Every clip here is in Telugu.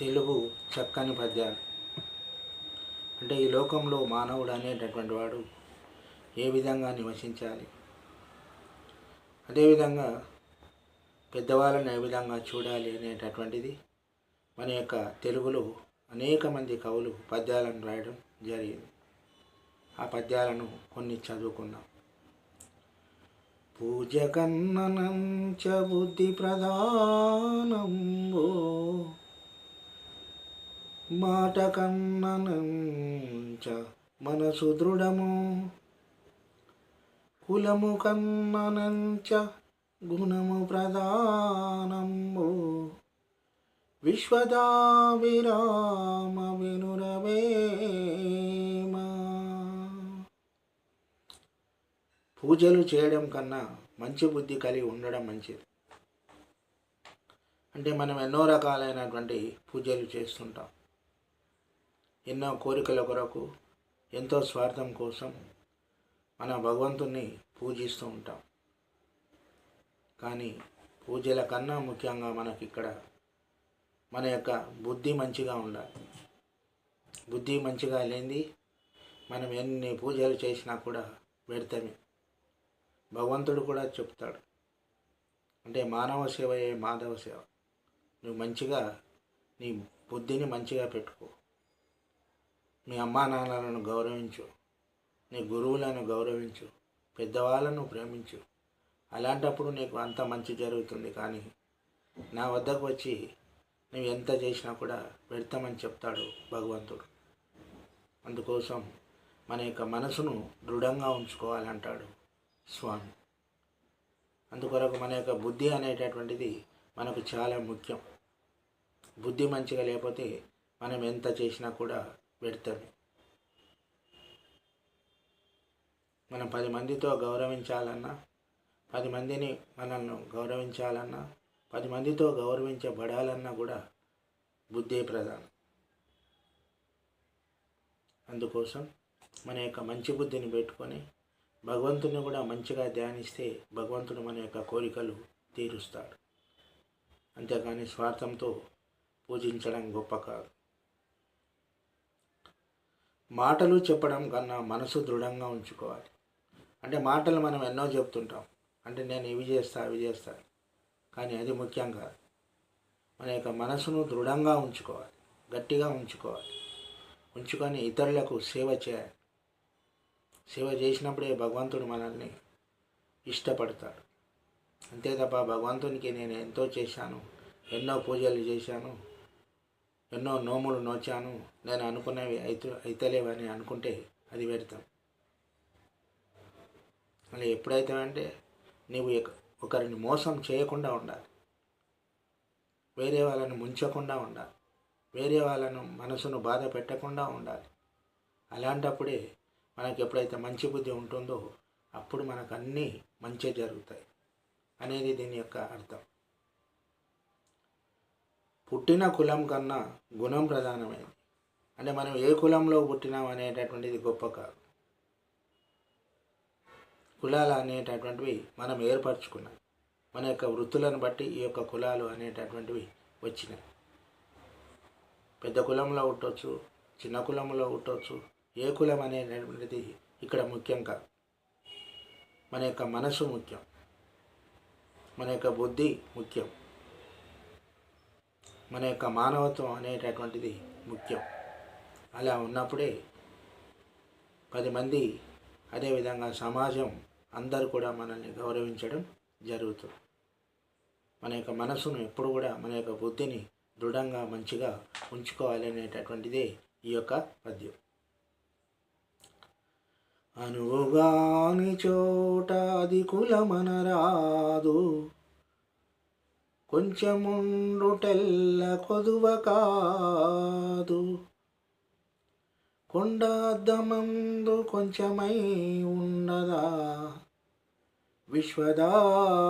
తెలుగు చక్కని పద్యాలు. అంటే ఈ లోకంలో మానవుడు అనేటటువంటి వాడు ఏ విధంగా నివసించాలి? అదేవిధంగా పెద్దవాళ్ళని ఏ విధంగా చూడాలి అనేటటువంటిది మన యొక్క తెలుగులో అనేక మంది కవులు పద్యాలను రాయడం జరిగింది. ఆ పద్యాలను కొన్ని చదువుకున్నాం పూజ కన్ననంచ బుద్ధి ప్రధానంబో మాట కన్ననంచ మనసు దృఢము. కులము కన్ననంచ గుణము ప్రధానము. విశ్వదా విరామ వినురవేమా పూజలు చేయడం కన్నా మంచి బుద్ధి కలిగి ఉండడం మంచిది. అంటే మనం ఎన్నో రకాలైనటువంటి పూజలు చేస్తుంటాం. ఎన్నో కోరికల కొరకు ఎంతో స్వార్థం కోసం మన భగవంతుణ్ణి పూజిస్తూ ఉంటాం. కానీ పూజల కన్నా ముఖ్యంగా మనకి ఇక్కడ మన యొక్క బుద్ధి మంచిగా ఉండాలి. బుద్ధి మంచిగా లేనిది మనం ఎన్ని పూజలు చేసినా కూడా వ్యర్థమే. భగవంతుడు కూడా చెప్తాడు. అంటే మానవ సేవయే మాధవ సేవ. నువ్వు మంచిగా నీ బుద్ధిని మంచిగా పెట్టుకో. మీ అమ్మా నాన్నలను గౌరవించు. నీ గురువులను గౌరవించు. పెద్దవాళ్ళను ప్రేమించు. అలాంటప్పుడు నీకు అంత మంచి జరుగుతుంది కానీ నా వద్దకు వచ్చి నువ్వు ఎంత చేసినా కూడా వ్యర్థమని చెప్తాడు భగవంతుడు. అందుకోసం మన యొక్క మనసును దృఢంగా ఉంచుకోవాలంటాడు స్వామి. అందుకొరకు మన యొక్క బుద్ధి అనేటటువంటిది మనకు చాలా ముఖ్యం. బుద్ధి మంచిగా లేకపోతే మనం ఎంత చేసినా కూడా పెడతాం మనం పది మందితో గౌరవించాలన్నా పది మందిని మనల్ని గౌరవించాలన్నా పది మందితో గౌరవించబడాలన్నా కూడా బుద్ధే ప్రధానం. అందుకోసం మన యొక్క మంచి బుద్ధిని పెట్టుకొని భగవంతుని కూడా మంచిగా ధ్యానిస్తే భగవంతుడు మన యొక్క కోరికలు తీరుస్తాడు. అంతేకాని స్వార్థంతో పూజించడం గొప్ప కాదు. మాటలు చెప్పడం కన్నా మనసు దృఢంగా ఉంచుకోవాలి. అంటే మాటలు మనం ఎన్నో చెప్తుంటాం. అంటే నేను ఇవి చేస్తా అవి చేస్తా. కానీ అది ముఖ్యం కాదు. మన యొక్క మనసును దృఢంగా ఉంచుకోవాలి. గట్టిగా ఉంచుకోవాలి. ఉంచుకొని ఇతరులకు సేవ చేయాలి. సేవ చేసినప్పుడే భగవంతుడు మనల్ని ఇష్టపడతాడు. అంతే తప్ప భగవంతునికి నేను ఎంతో చేశాను ఎన్నో పూజలు చేశాను ఎన్నో నోములు నోచాను. నేను అనుకున్నవి అయితే అయితలేవని అనుకుంటే అది పెడతాం మళ్ళీ ఎప్పుడైతే అంటే నీవు ఒకరిని మోసం చేయకుండా ఉండాలి. వేరే వాళ్ళని ముంచకుండా ఉండాలి. వేరే వాళ్ళను మనసును బాధ పెట్టకుండా ఉండాలి. అలాంటప్పుడే మనకు ఎప్పుడైతే మంచి బుద్ధి ఉంటుందో అప్పుడు మనకు అన్నీ మంచి జరుగుతాయి. అనేది దీని యొక్క అర్థం. పుట్టిన కులం కన్నా గుణం ప్రధానమైనది. అంటే మనం ఏ కులంలో పుట్టినాం అనేటటువంటిది గొప్ప కాదు. కులాలు అనేటటువంటివి మనం ఏర్పరచుకున్నాం. మన యొక్క వృత్తులను బట్టి ఈ యొక్క కులాలు అనేటటువంటివి వచ్చినాయి. పెద్ద కులంలో ఉండొచ్చు చిన్న కులంలో ఉండొచ్చు ఏ కులం అనేటటువంటిది ఇక్కడ ముఖ్యం కాదు. మన యొక్క మనసు ముఖ్యం. మన యొక్క బుద్ధి ముఖ్యం. మన యొక్క మానవత్వం అనేటటువంటిది ముఖ్యం. అలా ఉన్నప్పుడే పది మంది అదేవిధంగా సమాజం అందరూ కూడా మనల్ని గౌరవించడం జరుగుతుంది. మన యొక్క మనసును ఎప్పుడు కూడా మన యొక్క బుద్ధిని దృఢంగా మంచిగా ఉంచుకోవాలి అనేటటువంటిదే ఈ యొక్క పద్యం. అనువుగాని చోట అది కులమనరాదు కొంచెముండుటెల్ల కొదువ కాదు. కొండాద్దమందు కొంచెమై ఉండదా విశ్వదా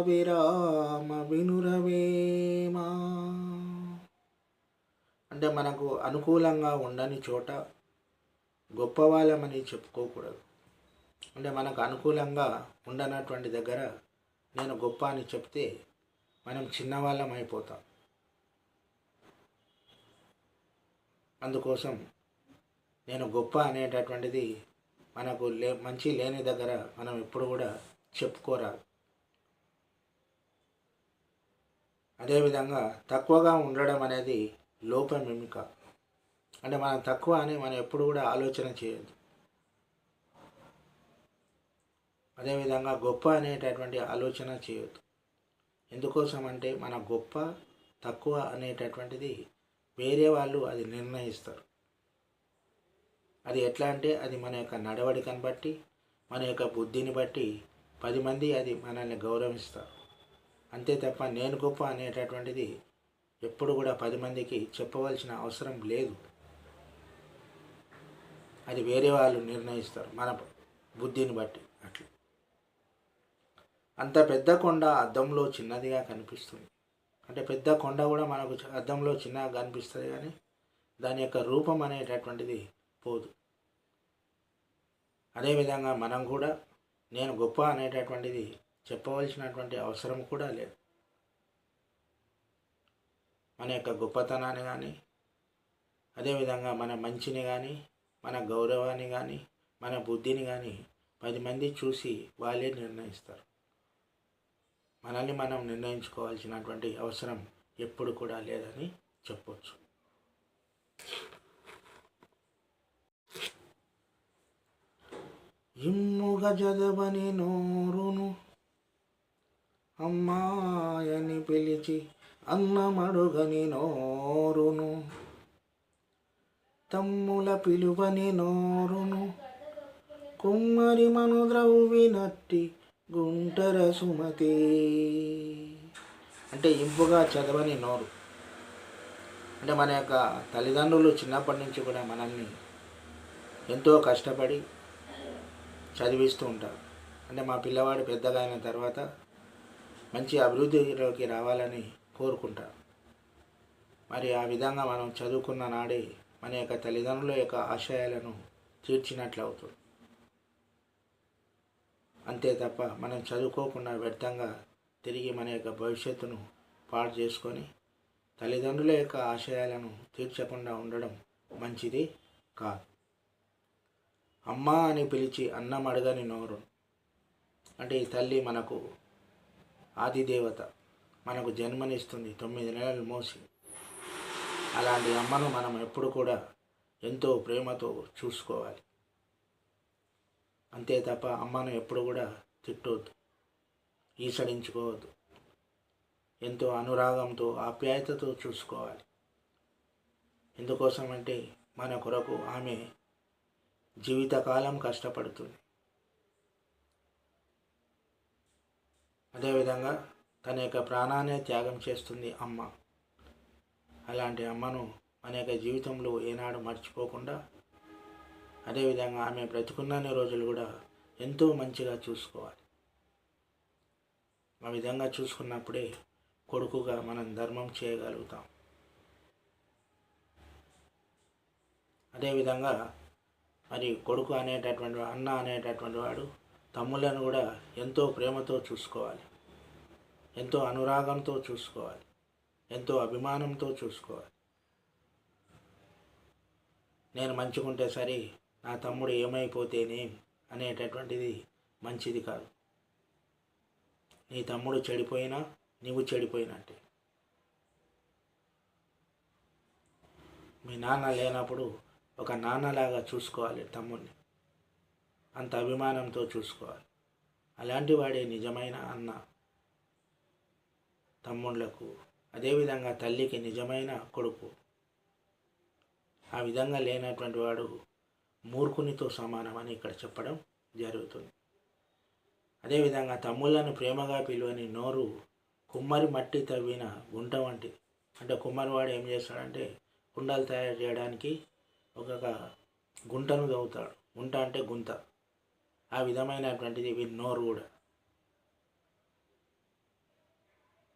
విరామ వినురవేమా? అంటే మనకు అనుకూలంగా ఉండని చోట గొప్పవాళ్ళమని చెప్పుకోకూడదు. అంటే మనకు అనుకూలంగా ఉండనటువంటి దగ్గర నేను గొప్ప అని చెప్తే మనం చిన్నవాళ్ళం అయిపోతాం. అందుకోసం నేను గొప్ప అనేటటువంటిది మనకు లే మంచి లేని దగ్గర మనం ఎప్పుడు కూడా చెప్పుకోరాదు. అదేవిధంగా తక్కువగా ఉండడం అనేది లోపం ఏమి అంటే మనం తక్కువ అని మనం ఎప్పుడు కూడా ఆలోచన చేయదు అదేవిధంగా గొప్ప అనేటటువంటి ఆలోచన చేయొద్దు. ఎందుకోసం అంటే మన గొప్ప తక్కువ అనేటటువంటిది వేరే వాళ్ళు అది నిర్ణయిస్తారు. అది ఎట్లా అంటే అది మన యొక్క నడవడికను బట్టి మన యొక్క బుద్ధిని బట్టి పది మంది అది మనల్ని గౌరవిస్తారు. అంతే తప్ప నేను గొప్ప అనేటటువంటిది ఎప్పుడు కూడా పది మందికి చెప్పవలసిన అవసరం లేదు. అది వేరే వాళ్ళు నిర్ణయిస్తారు మన బుద్ధిని బట్టి అట్లా. అంత పెద్ద కొండ అద్దంలో చిన్నదిగా కనిపిస్తుంది. అంటే పెద్ద కొండ కూడా మనకు అద్దంలో చిన్నగా కనిపిస్తుంది కానీ దాని యొక్క రూపం అనేటటువంటిది పోదు. అదేవిధంగా మనం కూడా నేను గొప్ప అనేటటువంటిది చెప్పవలసినటువంటి అవసరం కూడా లేదు. మన యొక్క గొప్పతనాన్ని కానీ అదేవిధంగా మన మంచిని కానీ మన గౌరవాన్ని కానీ మన బుద్ధిని కానీ పది మంది చూసి వాళ్ళే నిర్ణయిస్తారు. మనల్ని మనం నిర్ణయించుకోవాల్సినటువంటి అవసరం ఎప్పుడు కూడా లేదని చెప్పొచ్చు. ఇమ్ముగ జదవని నోరును అమ్మాయని పిలిచి అన్నమడుగని నోరును తమ్ముల పిలువని నోరును కుమ్మరి మను ద్రవ్వినట్టి గుంటర సుమతి. అంటే ఇంపుగా చదవని నోరు. అంటే మన యొక్క తల్లిదండ్రులు చిన్నప్పటి నుంచి కూడా మనల్ని ఎంతో కష్టపడి చదివిస్తూ ఉంటారు. అంటే మా పిల్లవాడు పెద్దగా అయిన తర్వాత మంచి అభివృద్ధిలోకి రావాలని కోరుకుంటారు. మరి ఆ విధంగా మనం చదువుకున్న నాడే మన యొక్క తల్లిదండ్రుల యొక్క ఆశయాలను తీర్చినట్లు అవుతుంది అంతే తప్ప మనం చదువుకోకుండా వ్యర్థంగా తిరిగి మన యొక్క భవిష్యత్తును పాడు చేసుకొని తల్లిదండ్రుల యొక్క ఆశయాలను తీర్చకుండా ఉండడం మంచిది కాదు. అమ్మ అని పిలిచి అన్నం అడగని నోరు. అంటే ఈ తల్లి మనకు ఆదిదేవత మనకు జన్మనిస్తుంది తొమ్మిది నెలలు మోసి. అలాంటి అమ్మను మనం ఎప్పుడు కూడా ఎంతో ప్రేమతో చూసుకోవాలి. అంతే తప్ప అమ్మను ఎప్పుడు కూడా తిట్టవద్దు ఈసడించుకోవద్దు. ఎంతో అనురాగంతో ఆప్యాయతతో చూసుకోవాలి. ఎందుకోసం అంటే మన కొరకు ఆమె జీవితకాలం కష్టపడుతుంది. అదేవిధంగా తన యొక్క ప్రాణాన్ని త్యాగం చేస్తుంది అమ్మ. అలాంటి అమ్మను మన యొక్క జీవితంలో ఏనాడు మర్చిపోకుండా అదేవిధంగా ఆమె బ్రతికున్నన్ని రోజులు కూడా ఎంతో మంచిగా చూసుకోవాలి. ఆ విధంగా చూసుకున్నప్పుడే కొడుకుగా మనం ధర్మం చేయగలుగుతాం. అదేవిధంగా మరి కొడుకు అనేటటువంటి అన్న అనేటటువంటి వాడు తమ్ములను కూడా ఎంతో ప్రేమతో చూసుకోవాలి. ఎంతో అనురాగంతో చూసుకోవాలి. ఎంతో అభిమానంతో చూసుకోవాలి. నేను మంచిగుంటే సరే నా తమ్ముడు ఏమైపోతేనేం అనేటటువంటిది మంచిది కాదు. నీ తమ్ముడు చెడిపోయినా నీవు చెడిపోయినట్టే. మీ నాన్న లేనప్పుడు ఒక నాన్నలాగా చూసుకోవాలి తమ్ముడిని అంత అభిమానంతో చూసుకోవాలి. అలాంటి వాడే నిజమైన అన్న తమ్ముళ్ళకు అదేవిధంగా తల్లికి నిజమైన కొడుకు. ఆ విధంగా లేనటువంటి వాడు మూర్ఖునితో సమానమని ఇక్కడ చెప్పడం జరుగుతుంది. అదేవిధంగా తమ్ముళ్ళను ప్రేమగా పిలువని నోరు కుమ్మరి మట్టి తవ్విన గుంట వంటిది. అంటే కుమ్మరివాడు ఏం చేస్తాడంటే కుండలు తయారు చేయడానికి ఒక గుంటను తవ్వుతాడు. గుంట అంటే గుంత. ఆ విధమైనటువంటిది వీరి నోరు కూడా.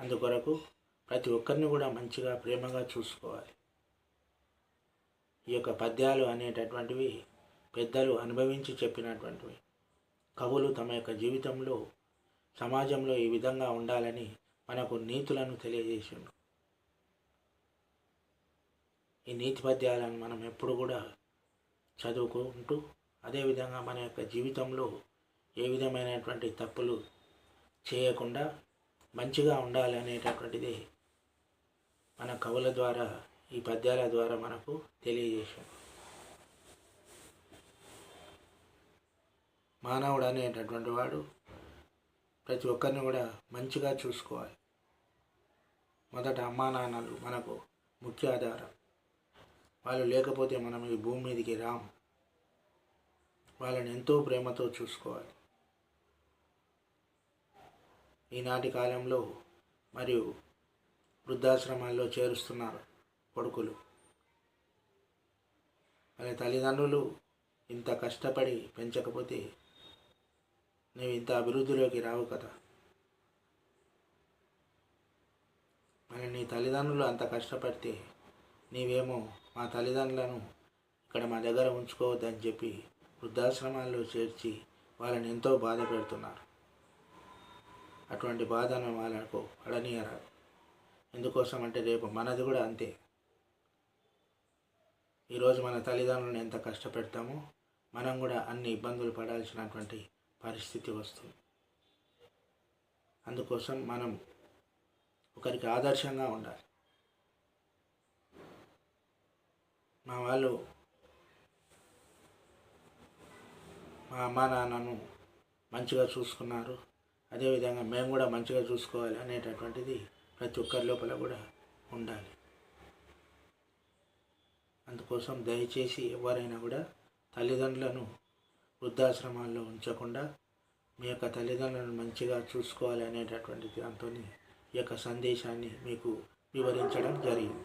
అందుకొరకు ప్రతి ఒక్కరిని కూడా మంచిగా ప్రేమగా చూసుకోవాలి. ఈ యొక్క పద్యాలు అనేటటువంటివి పెద్దలు అనుభవించి చెప్పినటువంటివి. కవులు తమ యొక్క జీవితంలో సమాజంలో ఈ విధంగా ఉండాలని మనకు నీతులను తెలియజేసిండు. ఈ నీతి పద్యాలను మనం ఎప్పుడు కూడా చదువుకుంటూ అదేవిధంగా మన యొక్క జీవితంలో ఏ విధమైనటువంటి తప్పులు చేయకుండా మంచిగా ఉండాలి అనేటటువంటిది మన కవుల ద్వారా ఈ పద్యాల ద్వారా మనకు తెలియజేశాడు. మానవుడు అనేటటువంటి వాడు ప్రతి ఒక్కరిని కూడా మంచిగా చూసుకోవాలి. మొదట అమ్మా నాన్నలు మనకు ముఖ్య ఆధారం. వాళ్ళు లేకపోతే మనం ఈ భూమి మీదకి రాము. వాళ్ళని ఎంతో ప్రేమతో చూసుకోవాలి. ఈనాటి కాలంలో మరియు వృద్ధాశ్రమాల్లో చేరుస్తున్నారు. కొడుకులు. వాళ్ళ తల్లిదండ్రులు ఇంత కష్టపడి పెంచకపోతే నువ్వు ఇంత అభివృద్ధిలోకి రావు కదా. మరి నీ తల్లిదండ్రులు అంత కష్టపడితే నీవేమో మా తల్లిదండ్రులను ఇక్కడ మా దగ్గర ఉంచుకోవద్దని చెప్పి వృద్ధాశ్రమాల్లో చేర్చి వాళ్ళని ఎంతో బాధ పెడుతున్నారు. అటువంటి బాధను వాళ్ళకు పడనీయరాదు. ఎందుకోసం అంటే రేపు మనది కూడా అంతే. ఈరోజు మన తల్లిదండ్రులను ఎంత కష్టపెడతామో మనం కూడా అన్ని ఇబ్బందులు పడాల్సినటువంటి పరిస్థితి వస్తుంది. అందుకోసం మనం ఒకరికి ఆదర్శంగా ఉండాలి. మా వాళ్ళు మా అమ్మా నాన్నను మంచిగా చూసుకున్నారు. అదేవిధంగా మేము కూడా మంచిగా చూసుకోవాలి అనేటటువంటిది ప్రతి ఒక్కరి లోపల కూడా ఉండాలి. అందుకోసం దయచేసి ఎవరైనా కూడా తల్లిదండ్రులను వృద్ధాశ్రమాల్లో ఉంచకుండా మీ యొక్క తల్లిదండ్రులను మంచిగా చూసుకోవాలి అనేటటువంటి దాంతో ఈ యొక్క సందేశాన్ని మీకు వివరించడం జరిగింది.